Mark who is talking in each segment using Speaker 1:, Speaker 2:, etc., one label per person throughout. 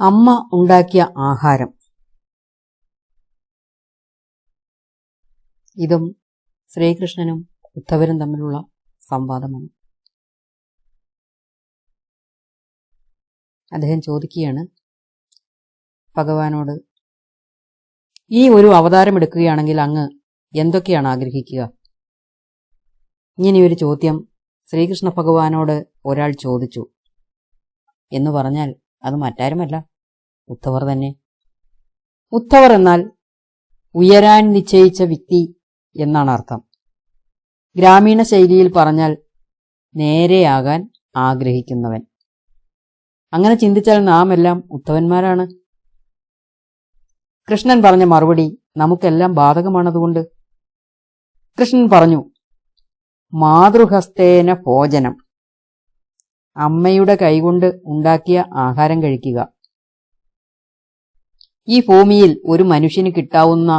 Speaker 1: അമ്മ ഉണ്ടാക്കിയ ആഹാരം. ഇതും ശ്രീകൃഷ്ണനും ഉദ്ധവരും തമ്മിലുള്ള സംവാദമാണ്. അദ്ദേഹം ചോദിക്കുകയാണ് ഭഗവാനോട് ഈ ഒരു അവതാരം എടുക്കുകയാണെങ്കിൽ അങ്ങ് എന്തൊക്കെയാണ് ആഗ്രഹിക്കുക? ഇങ്ങനെയൊരു ചോദ്യം ശ്രീകൃഷ്ണ ഭഗവാനോട് ഒരാൾ ചോദിച്ചു. എന്ന് പറഞ്ഞാൽ അത് മറ്റാരുമല്ല. ഉദ്ധവർ തന്നെ. ഉദ്ധവർ എന്നാൽ ഉയരാൻ നിശ്ചയിച്ച വ്യക്തി എന്നാണ് അർത്ഥം. ഗ്രാമീണ ശൈലിയിൽ പറഞ്ഞാൽ നേരെയാകാൻ ആഗ്രഹിക്കുന്നവൻ. അങ്ങനെ ചിന്തിച്ചാൽ നാം എല്ലാം ഉത്തവന്മാരാണ് കൃഷ്ണൻ പറഞ്ഞ മറുപടി നമുക്കെല്ലാം ബാധകമാണതുകൊണ്ട്. കൃഷ്ണൻ പറഞ്ഞു മാതൃഹസ്തേന ഭോജനം. അമ്മയുടെ കൈകൊണ്ട് ഉണ്ടാക്കിയ ആഹാരം കഴിക്കുക. ഈ ഭൂമിയിൽ ഒരു മനുഷ്യന് കിട്ടാവുന്ന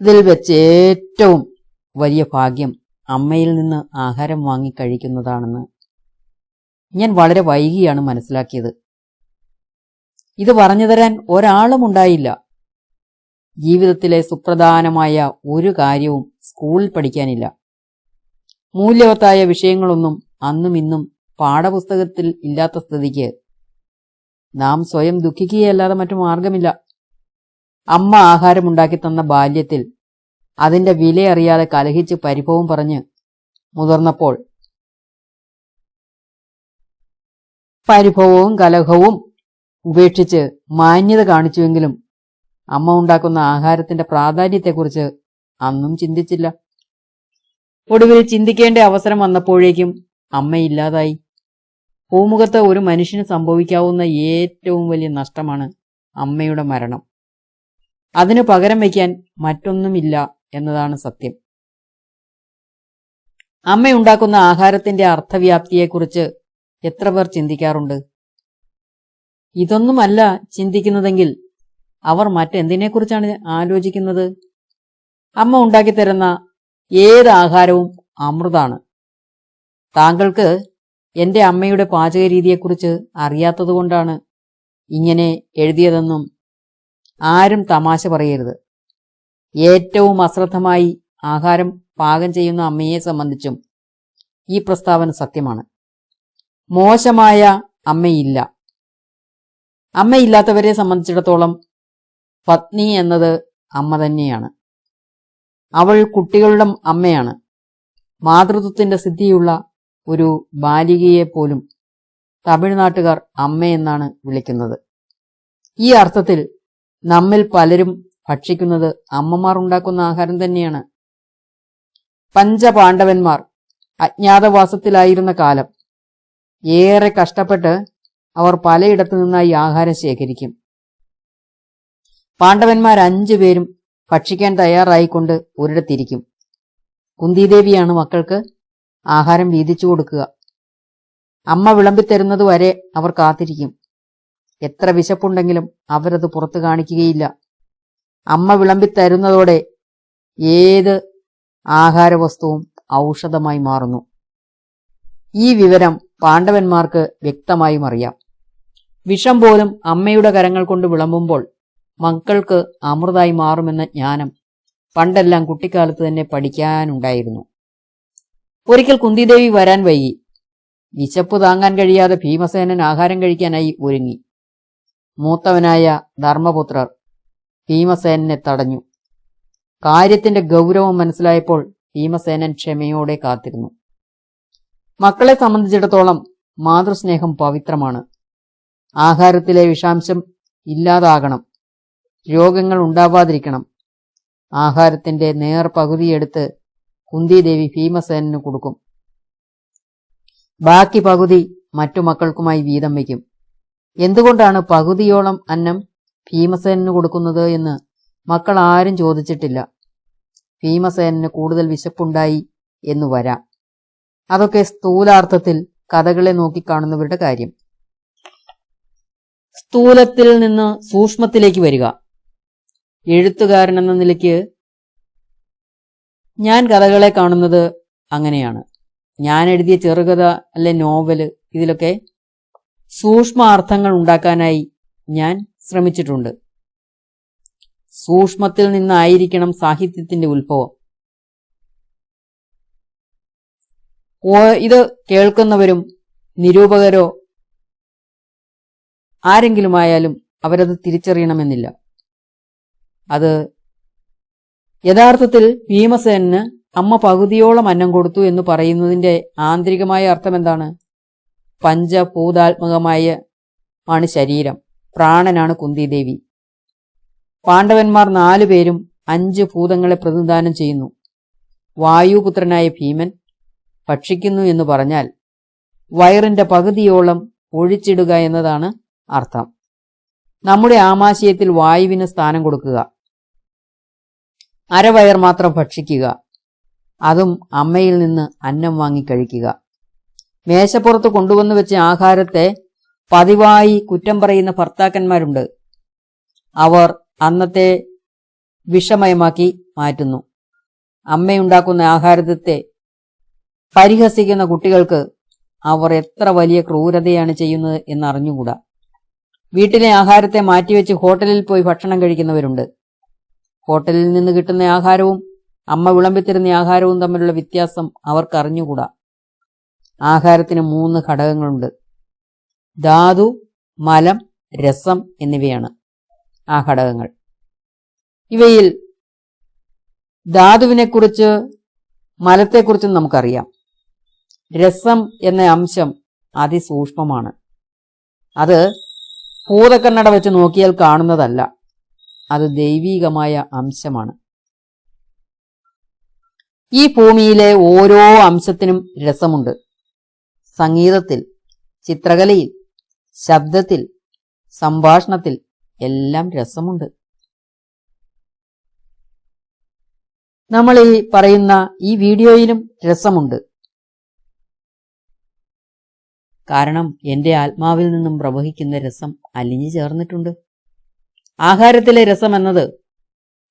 Speaker 1: ഇതിൽ വെച്ച് ഏറ്റവും വലിയ ഭാഗ്യം അമ്മയിൽ നിന്ന് ആഹാരം വാങ്ങി കഴിക്കുന്നതാണെന്ന് ഞാൻ വളരെ വൈകിയാണ് മനസ്സിലാക്കിയത്. ഇത് പറഞ്ഞു തരാൻ ഒരാളും ഉണ്ടായില്ല. ജീവിതത്തിലെ സുപ്രധാനമായ ഒരു കാര്യവും സ്കൂളിൽ പഠിക്കാനില്ല. മൂല്യവത്തായ വിഷയങ്ങളൊന്നും അന്നും ഇന്നും പാഠപുസ്തകത്തിൽ ഇല്ലാത്ത സ്ഥിതിക്ക് നാം സ്വയം ദുഃഖിക്കുകയല്ലാതെ മറ്റു മാർഗമില്ല അമ്മ ആഹാരമുണ്ടാക്കി തന്ന ബാല്യത്തിൽ അതിന്റെ വിലയറിയാതെ കലഹിച്ച് പരിഭവം പറഞ്ഞ് മുതിർന്നപ്പോൾ പരിഭവവും കലഹവും ഉപേക്ഷിച്ച് മാന്യത കാണിച്ചുവെങ്കിലും അമ്മ ഉണ്ടാക്കുന്ന ആഹാരത്തിന്റെ പ്രാധാന്യത്തെക്കുറിച്ച് അന്നും ചിന്തിച്ചില്ല. ഒടുവിൽ ചിന്തിക്കേണ്ട അവസരം വന്നപ്പോഴേക്കും അമ്മയില്ലാതായി ഭൂമുഖത്ത് ഒരു മനുഷ്യന് സംഭവിക്കാവുന്ന ഏറ്റവും വലിയ നഷ്ടമാണ് അമ്മയുടെ മരണം. അതിനു പകരം വയ്ക്കാൻ മറ്റൊന്നുമില്ല എന്നതാണ് സത്യം. അമ്മയുണ്ടാക്കുന്ന ആഹാരത്തിന്റെ അർത്ഥവ്യാപ്തിയെക്കുറിച്ച് എത്ര പേർ ചിന്തിക്കാറുണ്ട്? ഇതൊന്നുമല്ല ചിന്തിക്കുന്നതെങ്കിൽ അവർ മറ്റെന്തിനെക്കുറിച്ചാണ് ആലോചിക്കുന്നത്? അമ്മ ഉണ്ടാക്കിത്തരുന്ന ഏത് ആഹാരവും അമൃതാണ്. താങ്കൾക്ക് എന്റെ അമ്മയുടെ പാചക രീതിയെക്കുറിച്ച് അറിയാത്തതുകൊണ്ടാണ് ഇങ്ങനെ എഴുതിയതെന്നും ആരും തമാശ പറയരുത്. ഏറ്റവും അശ്രദ്ധമായി ആഹാരം പാകം ചെയ്യുന്ന അമ്മയെ സംബന്ധിച്ചും ഈ പ്രസ്താവന സത്യമാണ്. മോശമായ അമ്മയില്ല. അമ്മയില്ലാത്തവരെ സംബന്ധിച്ചിടത്തോളം പത്നി എന്നത് അമ്മ തന്നെയാണ്. അവൾ കുട്ടികളുടെ അമ്മയാണ്. മാതൃത്വത്തിന്റെ സിദ്ധിയുള്ള ഒരു ബാലികയെ പോലും തമിഴ്നാട്ടുകാർ അമ്മയെന്നാണ് വിളിക്കുന്നത്. ഈ അർത്ഥത്തിൽ നമ്മിൽ പലരും ഭക്ഷിക്കുന്നത് അമ്മമാർ ഉണ്ടാക്കുന്ന ആഹാരം തന്നെയാണ്. പഞ്ചപാണ്ഡവന്മാർ അജ്ഞാതവാസത്തിലായിരുന്ന കാലം ഏറെ കഷ്ടപ്പെട്ട് അവർ പലയിടത്തു നിന്നായി ആഹാരം ശേഖരിക്കും. പാണ്ഡവന്മാർ അഞ്ചു പേരും ഭക്ഷിക്കാൻ തയ്യാറായിക്കൊണ്ട് ഒരിടത്തിരിക്കും. കുന്തിദേവിയാണ് മക്കൾക്ക് ആഹാരം വീതിച്ചു കൊടുക്കുക. അമ്മ വിളമ്പിത്തരുന്നത് വരെ അവർ കാത്തിരിക്കും. എത്ര വിശപ്പുണ്ടെങ്കിലും അവരത് പുറത്തു കാണിക്കുകയില്ല. അമ്മ വിളമ്പിത്തരുന്നതോടെ ഏത് ആഹാരവസ്തുവും ഔഷധമായി മാറുന്നു. ഈ വിവരം പാണ്ഡവന്മാർക്ക് വ്യക്തമായും അറിയാം. വിഷം പോലും അമ്മയുടെ കരങ്ങൾ കൊണ്ട് വിളമ്പുമ്പോൾ മക്കൾക്ക് അമൃതായി മാറുമെന്ന ജ്ഞാനം പണ്ടെല്ലാം കുട്ടിക്കാലത്ത് തന്നെ പഠിക്കാനുണ്ടായിരുന്നു. ഒരിക്കൽ കുന്തിദേവി വരാൻ വൈകി. വിശപ്പ് താങ്ങാൻ കഴിയാതെ ഭീമസേനൻ ആഹാരം കഴിക്കാനായി ഒരുങ്ങി. മൂത്തവനായ ധർമ്മപുത്രർ ഭീമസേനനെ തടഞ്ഞു. കാര്യത്തിന്റെ ഗൗരവം മനസ്സിലായപ്പോൾ ഭീമസേനൻ ക്ഷമയോടെ കാത്തിരുന്നു. മക്കളെ സംബന്ധിച്ചിടത്തോളം മാതൃസ്നേഹം പവിത്രമാണ്. ആഹാരത്തിലെ വിഷാംശം ഇല്ലാതാകണം. രോഗങ്ങൾ ഉണ്ടാവാതിരിക്കണം. ആഹാരത്തിന്റെ നേർ പകുതിയെടുത്ത് കുന്തിദേവി ഭീമസേനന് കൊടുക്കും. ബാക്കി പകുതി മറ്റു മക്കൾക്കുമായി വീതം വയ്ക്കും. എന്തുകൊണ്ടാണ് പകുതിയോളം അന്നം ഭീമസേനന് കൊടുക്കുന്നത് എന്ന് മക്കൾ ആരും ചോദിച്ചിട്ടില്ല. ഭീമസേനന് കൂടുതൽ വിശപ്പുണ്ടായി എന്നു വരാം. അതൊക്കെ സ്ഥൂലാർത്ഥത്തിൽ കഥകളെ നോക്കിക്കാണുന്നവരുടെ കാര്യം. സ്ഥൂലത്തിൽ നിന്ന് സൂക്ഷ്മത്തിലേക്ക് വരിക. എഴുത്തുകാരൻ എന്ന നിലയ്ക്ക് ഞാൻ കഥകളെ കാണുന്നത് അങ്ങനെയാണ്. ഞാൻ എഴുതിയ ചെറുകഥ അല്ലെ നോവൽ ഇതിലൊക്കെ സൂക്ഷ്മ അർത്ഥങ്ങൾ ഉണ്ടാക്കാനായി ഞാൻ ശ്രമിച്ചിട്ടുണ്ട്. സൂക്ഷ്മത്തിൽ നിന്നായിരിക്കണം സാഹിത്യത്തിന്റെ ഉത്ഭവം. ഇത് കേൾക്കുന്നവരും നിരൂപകരോ ആരെങ്കിലുമായാലും അവരത് തിരിച്ചറിയണമെന്നില്ല. അത് യഥാർത്ഥത്തിൽ ഭീമസേനന് അമ്മ പകുതിയോളം അന്നം കൊടുത്തു എന്ന് പറയുന്നതിന്റെ ആന്തരികമായ അർത്ഥം എന്താണ് പഞ്ചഭൂതാത്മകമായ ആണ് ശരീരം. പ്രാണനാണ് കുന്തിദേവി. പാണ്ഡവന്മാർ നാലുപേരും അഞ്ച് ഭൂതങ്ങളെ പ്രതിനിധാനം ചെയ്യുന്നു. വായുപുത്രനായ ഭീമൻ ഭക്ഷിക്കുന്നു എന്ന് പറഞ്ഞാൽ വയറിന്റെ പകുതിയോളം ഒഴിച്ചിടുക എന്നതാണ് അർത്ഥം. നമ്മുടെ ആമാശയത്തിൽ വായുവിന് സ്ഥാനം കൊടുക്കുക. അരവയർ മാത്രം ഭക്ഷിക്കുക. അതും അമ്മയിൽ നിന്ന് അന്നം വാങ്ങി കഴിക്കുക. മേശപ്പുറത്ത് കൊണ്ടുവന്നു വെച്ച ആഹാരത്തെ പതിവായി കുറ്റം പറയുന്ന ഭർത്താക്കന്മാരുണ്ട്. അവർ അന്നത്തെ വിഷമയമാക്കി മാറ്റുന്നു. അമ്മയുണ്ടാക്കുന്ന ആഹാരത്തെ പരിഹസിക്കുന്ന കുട്ടികൾക്ക് അവർ എത്ര വലിയ ക്രൂരതയാണ് ചെയ്യുന്നത് എന്നറിഞ്ഞുകൂടാ. വീട്ടിലെ ആഹാരത്തെ മാറ്റിവെച്ച് ഹോട്ടലിൽ പോയി ഭക്ഷണം കഴിക്കുന്നവരുണ്ട്. ഹോട്ടലിൽ നിന്ന് കിട്ടുന്ന ആഹാരവും അമ്മ വിളമ്പിത്തരുന്ന ആഹാരവും തമ്മിലുള്ള വ്യത്യാസം അവർക്ക് അറിഞ്ഞുകൂടാ. ആഹാരത്തിന് മൂന്ന് ഘടകങ്ങളുണ്ട്. ധാതു മലം രസം എന്നിവയാണ് ആ ഘടകങ്ങൾ. ഇവയിൽ ധാതുവിനെക്കുറിച്ച് മലത്തെക്കുറിച്ചും നമുക്കറിയാം. രസം എന്ന അംശം അതിസൂക്ഷ്മമാണ്. അത് ഭൂതക്കണ്ണട വെച്ച് നോക്കിയാൽ കാണുന്നതല്ല. അത് ദൈവീകമായ അംശമാണ്. ഈ ഭൂമിയിലെ ഓരോ അംശത്തിനും രസമുണ്ട്. സംഗീതത്തിൽ ചിത്രകലയിൽ ശബ്ദത്തിൽ സംഭാഷണത്തിൽ എല്ലാം രസമുണ്ട്. നമ്മൾ ഈ പറയുന്ന ഈ വീഡിയോയിലും രസമുണ്ട്. കാരണം എന്റെ ആത്മാവിൽ നിന്നും പ്രവഹിക്കുന്ന രസം അലിഞ്ഞു ചേർന്നിട്ടുണ്ട്. ആഹാരത്തിലെ രസം എന്നത്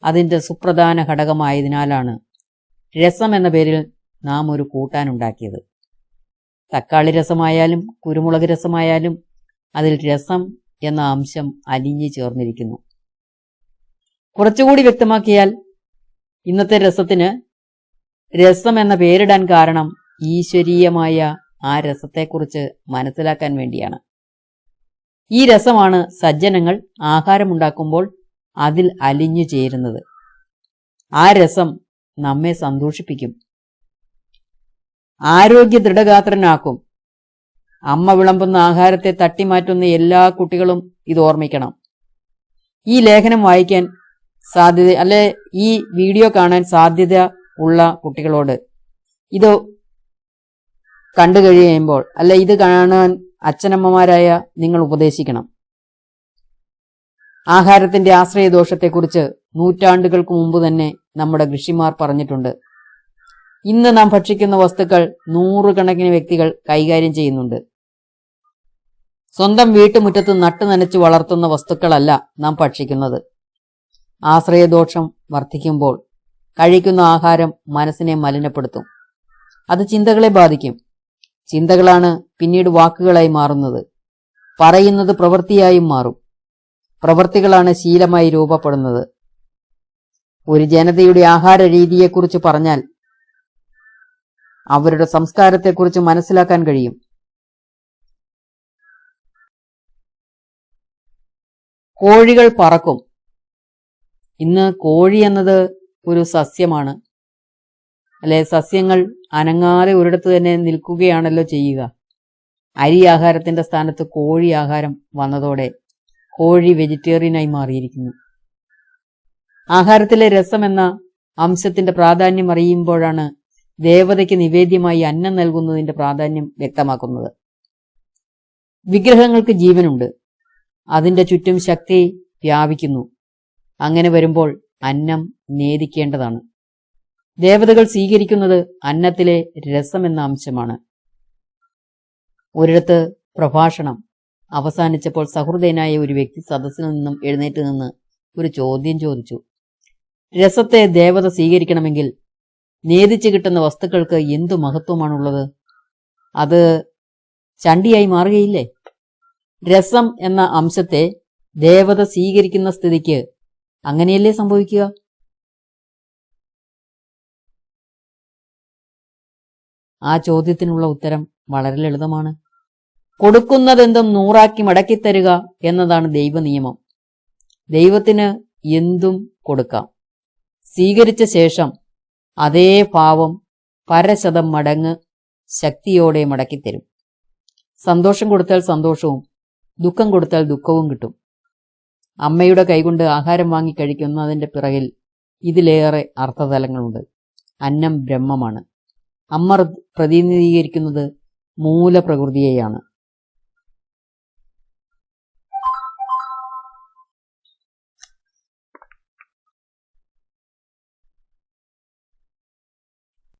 Speaker 1: അതിന്റെ സുപ്രധാന ഘടകമായതിനാലാണ് രസം എന്ന പേരിൽ നാം ഒരു കൂട്ടാനുണ്ടാക്കിയത് തക്കാളി രസമായാലും കുരുമുളക് രസമായാലും അതിൽ രസം എന്ന അംശം അലിഞ്ഞു ചേർന്നിരിക്കുന്നു. കുറച്ചുകൂടി വ്യക്തമാക്കിയാൽ ഇന്നത്തെ രസത്തിന് രസം എന്ന പേരിടാൻ കാരണം ഈശ്വരീയമായ ആ രസത്തെക്കുറിച്ച് മനസ്സിലാക്കാൻ വേണ്ടിയാണ്. ഈ രസമാണ് സജ്ജനങ്ങൾ ആഹാരമുണ്ടാക്കുമ്പോൾ അതിൽ അലിഞ്ഞു ചേരുന്നത്. ആ രസം നമ്മെ സന്തോഷിപ്പിക്കും. ആരോഗ്യ ദൃഢഗാത്രനാക്കും. അമ്മ വിളമ്പുന്ന ആഹാരത്തെ തട്ടിമാറ്റുന്ന എല്ലാ കുട്ടികളും ഇത് ഓർമ്മിക്കണം. ഈ ലേഖനം വായിക്കാൻ സാധ്യത അല്ലെ ഈ വീഡിയോ കാണാൻ സാധ്യത ഉള്ള കുട്ടികളോട് ഇത് കണ്ടു കഴിയുമ്പോൾ അല്ലെ ഇത് കാണാൻ അച്ഛനമ്മമാരായ നിങ്ങൾ ഉപദേശിക്കണം. ആഹാരത്തിന്റെ ആശ്രയദോഷത്തെക്കുറിച്ച് നൂറ്റാണ്ടുകൾക്ക് മുമ്പ് തന്നെ നമ്മുടെ ഋഷിമാർ പറഞ്ഞിട്ടുണ്ട്. ഇന്ന് നാം ഭക്ഷിക്കുന്ന വസ്തുക്കൾ നൂറുകണക്കിന് വ്യക്തികൾ കൈകാര്യം ചെയ്യുന്നുണ്ട്. സ്വന്തം വീട്ടുമുറ്റത്ത് നട്ടു നനച്ച് വളർത്തുന്ന വസ്തുക്കളല്ല നാം ഭക്ഷിക്കുന്നത്. ആശ്രയദോഷം വർദ്ധിക്കുമ്പോൾ കഴിക്കുന്ന ആഹാരം മനസ്സിനെ മലിനപ്പെടുത്തും. അത് ചിന്തകളെ ബാധിക്കും. ചിന്തകളാണ് പിന്നീട് വാക്കുകളായി മാറുന്നത്. പറയുന്നത് പ്രവൃത്തിയായും മാറും. പ്രവൃത്തികളാണ് ശീലമായി രൂപപ്പെടുന്നത്. ഒരു ജനതയുടെ ആഹാര രീതിയെക്കുറിച്ച് പറഞ്ഞാൽ അവരുടെ സംസ്കാരത്തെക്കുറിച്ച് മനസ്സിലാക്കാൻ കഴിയും. കോഴികൾ പറക്കും. ഇന്ന് കോഴി എന്നത് ഒരു സസ്യമാണ്. അല്ലെ സസ്യങ്ങൾ അനങ്ങാതെ ഒരിടത്ത് തന്നെ നിൽക്കുകയാണല്ലോ ചെയ്യുക. അരി ആഹാരത്തിന്റെ സ്ഥാനത്ത് കോഴി ആഹാരം വന്നതോടെ കോഴി വെജിറ്റേറിയനായി മാറിയിരിക്കുന്നു. ആഹാരത്തിലെ രസം എന്ന അംശത്തിന്റെ പ്രാധാന്യം അറിയുമ്പോഴാണ് ദേവതയ്ക്ക് നിവേദ്യമായി അന്നം നൽകുന്നതിന്റെ പ്രാധാന്യം വ്യക്തമാക്കുന്നത്. വിഗ്രഹങ്ങൾക്ക് ജീവനുണ്ട്. അതിന്റെ ചുറ്റും ശക്തി വ്യാപിക്കുന്നു. അങ്ങനെ വരുമ്പോൾ അന്നം നേദിക്കേണ്ടതാണ്. ദേവതകൾ സ്വീകരിക്കുന്നത് അന്നത്തിലെ രസം എന്ന അംശമാണ്. ഒരിടത്ത് പ്രഭാഷണം അവസാനിച്ചപ്പോൾ സഹൃദയനായ ഒരു വ്യക്തി സദസ്സിൽ നിന്നും എഴുന്നേറ്റ് നിന്ന് ഒരു ചോദ്യം ചോദിച്ചു. രസത്തെ ദേവത സ്വീകരിക്കണമെങ്കിൽ നേതിച്ചു കിട്ടുന്ന വസ്തുക്കൾക്ക് എന്തു മഹത്വമാണുള്ളത്? അത് ചണ്ടിയായി മാറുകയില്ലേ? രസം എന്ന അംശത്തെ ദേവത സ്വീകരിക്കുന്ന സ്ഥിതിക്ക് അങ്ങനെയല്ലേ സംഭവിക്കുക? ആ ചോദ്യത്തിനുള്ള ഉത്തരം വളരെ ലളിതമാണ്. കൊടുക്കുന്നതെന്തും നൂറാക്കി മടക്കിത്തരുക എന്നതാണ് ദൈവനിയമം ദൈവത്തിന് എന്തും കൊടുക്കാം. സ്വീകരിച്ച ശേഷം അതേ ഭാവം പരശതം മടങ്ങ് ശക്തിയോടെ മടക്കിത്തരും സന്തോഷം കൊടുത്താൽ സന്തോഷവും ദുഃഖം കൊടുത്താൽ ദുഃഖവും കിട്ടും. അമ്മയുടെ കൈകൊണ്ട് ആഹാരം വാങ്ങി കഴിക്കുന്നതിന്റെ പിറകിൽ ഇതിലേറെ അർത്ഥതലങ്ങളുണ്ട്. അന്നം ബ്രഹ്മമാണ്. അമ്മ പ്രതിനിധീകരിക്കുന്നത് മൂലപ്രകൃതിയെയാണ്.